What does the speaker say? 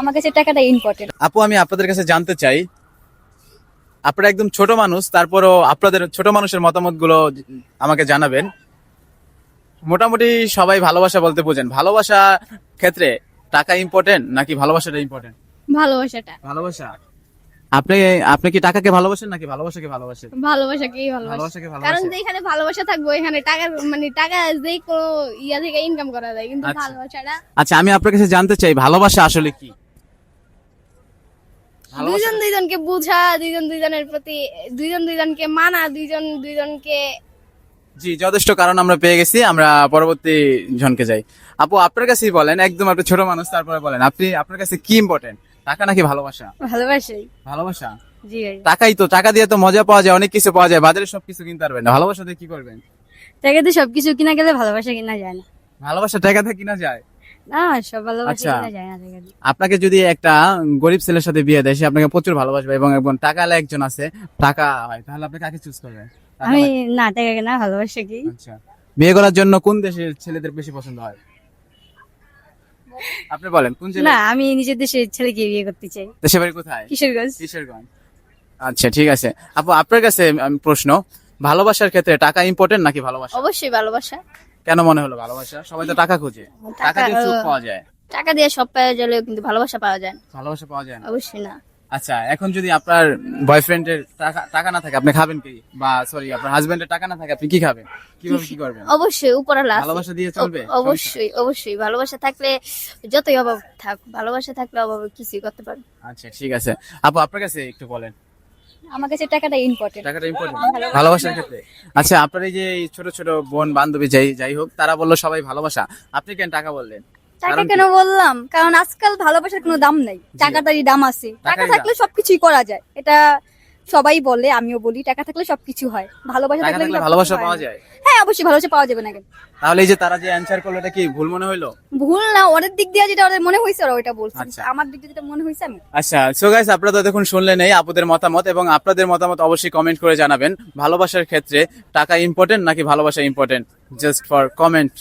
আমার কাছে টাকাটা ইম্পর্টেন্ট আপু আমি আপনাদের কাছে জানতে চাই। আপনারা একদম ছোট মানুষ তারপরও আপনাদের ছোট মানুষের মতামতগুলো আমাকে জানাবেন। মোটামুটি সবাই ভালোবাসা বলতে বোঝেন। ভালোবাসা ক্ষেত্রে টাকা ইম্পর্টেন্ট নাকি ভালোবাসাটা ইম্পর্টেন্ট ভালোবাসাটা। ভালোবাসা? আপনি আপনি কি টাকাকে ভালোবাসেন নাকি ভালোবাসাকে ভালোবাসেন? ভালোবাসাকেই ভালোবাসা। ভালোবাসাকে কারণ ভালোবাসেন যেখানে ভালোবাসা থাকবে এখানে টাকা মানে টাকা যেই কোনো ইয়া থেকে ইনকাম করা যায় কিন্তু আচ্ছা। ভালোবাসাটা আচ্ছা আমি আপনার কাছে জানতে চাই ভালোবাসা আসলে কি? দুইজন দুইজনকে বোঝা দুইজন দুইজনের প্রতি দুইজন দুইজনকে মানা দুইজন দুইজনকে জি যথেষ্ট কারণ আমরা পেয়ে গেছি। আমরা পরবর্তী জনকে যাই। আপু আপনার কাছেই বলেন একদম আপনি ছোট মানুষ তারপরে বলেন। আপনি আপনার কাছে কি ইম্পর্টেন্ট টাকা নাকি ভালোবাসা? ভালোবাসাই ভালোবাসা? জি টাকাই তো টাকা দিয়ে তো মজা পাওয়া যায় অনেক কিছু পাওয়া যায় বাজারে সবকিছু কিনতে পারবেন না। ভালোবাসা দিয়ে কি করবেন? টাকাতে সবকিছু কিনা গেলে ভালোবাসা কিনা যায় না। ভালোবাসা টাকা দিয়ে কিনা যায়? না সব ভালোবাসা আচ্ছা। যায় না আপনাকে যদি একটা গরিব ছেলের সাথে বিয়ে দেয় সে আপনাকে প্রচুর ভালোবাসবে এবং একজন টাকা একজন আছে টাকা হয় তাহলে আপনি কাকে চুজ করবেন? আমি না টাকা কিনা ভালোবাসা কি? আচ্ছা। বিয়ে করার জন্য কোন দেশের ছেলেদের বেশি পছন্দ হয়? আপনি বলেন কোন জেলা না আমি নিজের দেশের ছেলেকে বিয়ে করতে চাই। দেশের বাড়ি কোথায়? কিশোরগঞ্জ। কিশোরগঞ্জ। আচ্ছা ঠিক আছে। আপু আপনার কাছে আমি প্রশ্ন ভালোবাসার ক্ষেত্রে টাকা ইম্পর্টেন্ট নাকি ভালোবাসা? অবশ্যই ভালোবাসা। কেন মনে হলো ভালোবাসা? সবাই তো টাকা খোঁজে। টাকা দিয়ে সুখ পাওয়া যায়। টাকা দিয়ে সব পাওয়া গেলেও কিন্তু ভালোবাসা পাওয়া যায় না। ভালোবাসা পাওয়া যায় না। অবশ্যই না। আচ্ছা এখন যদি আপনার বয়ফ্রেন্ডের টাকা টাকা না থাকে আপনি খাবেন কি? বা সরি আপনার হাজবেন্ডের টাকা না থাকে আপনি কি খাবেন? কীভাবে কি করবেন? অবশ্যই উপরে লাস্ট ভালোবাসা দিয়ে চলবে? অবশ্যই অবশ্যই। ভালোবাসা থাকলে যতই অভাব থাক ভালোবাসা থাকলে অভাবে কিছুই করতে পারবে আচ্ছা ঠিক আছে। আপু আপনার কাছে একটু বলেন। আমার কাছে টাকাটা ইম্পর্টেন্ট টাকাটা ইম্পর্টেন্ট ভালোবাসার ক্ষেত্রে। আচ্ছা আপনার এই যে ছোট ছোট বোন বান্ধবী যাই যাই হোক তারা বলল সবাই ভালোবাসা। আপনি কেন টাকা বললেন? টাকা কেন বললাম? কারণ আজকাল ভালোবাসার কোনো দাম নাই। টাকাটারই দাম আছে। টাকা থাকলে সবকিছুই করা যায়। এটা সবাই বলে আমিও বলি টাকা থাকলে সবকিছু হয়। ভালোবাসা থাকলে থাকলে ভালোবাসা পাওয়া যায়। হ্যাঁ ভালো হচ্ছে পাওয়া যাবে না কেন? তাহলে এই যে তারা যে অ্যানসার করল এটা কি ভুল মনে হইল? ভুল না ওদের দিক দিয়ে যেটা ওদের মনে হয়েছে ওরা ওইটা বলছে। আচ্ছা। আমার দিক দিয়ে যেটা মনে হয়েছে আমি আচ্ছা সো গাইস আপনারা তো দেখুন শুনলেন এই আপনাদের মতামত এবং আপনাদের মতামত অবশ্যই কমেন্ট করে জানাবেন। ভালোবাসার ক্ষেত্রে টাকা ইম্পর্টেন্ট নাকি ভালোবাসা ইম্পর্টেন্ট জাস্ট ফর কমেন্ট